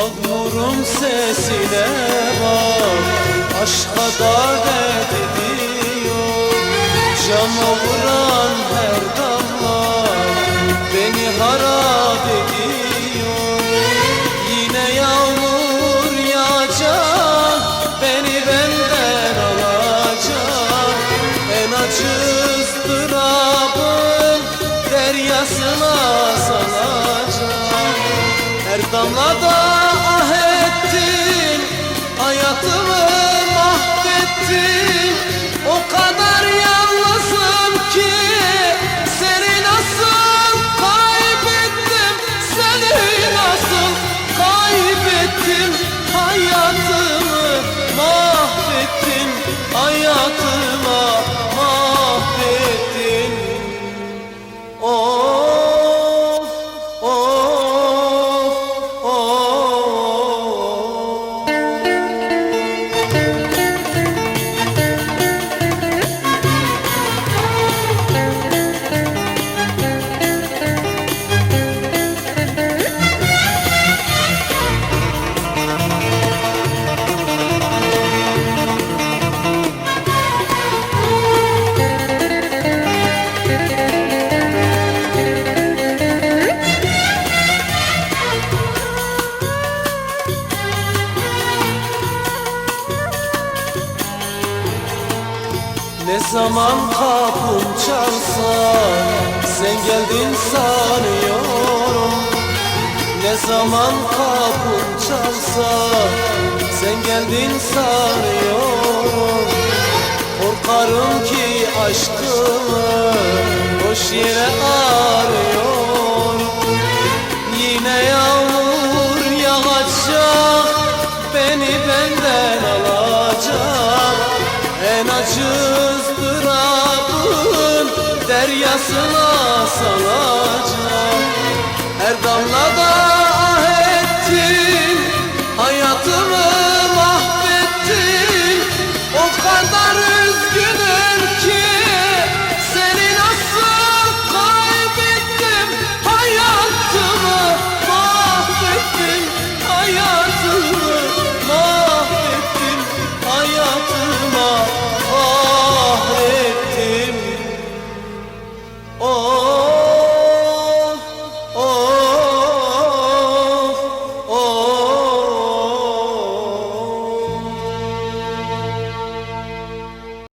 Yağmurun sesine bak Aşka davet ediyor Cama vuran her damla Beni harap ediyor. Yine yağmur yağacak Beni benden alacak. En acı ıstırabın Deryasına salacak her damlada ah ettin Hayatımı mahvettin. O kadar yalnızım ki Seni nasıl kaybettim? Seni nasıl kaybettim? Hayatımı mahvettin Hayatıma mahvettin. Of, Ne zaman kapım çalsa Sen geldin sanıyorum. Ne zaman kapım çalsa Sen geldin sanıyorum. Korkarım ki aşkımı Boş yere arıyorum. Yine yağmur yağacak Beni benden alacak. En acı deryasına salacak Her damlada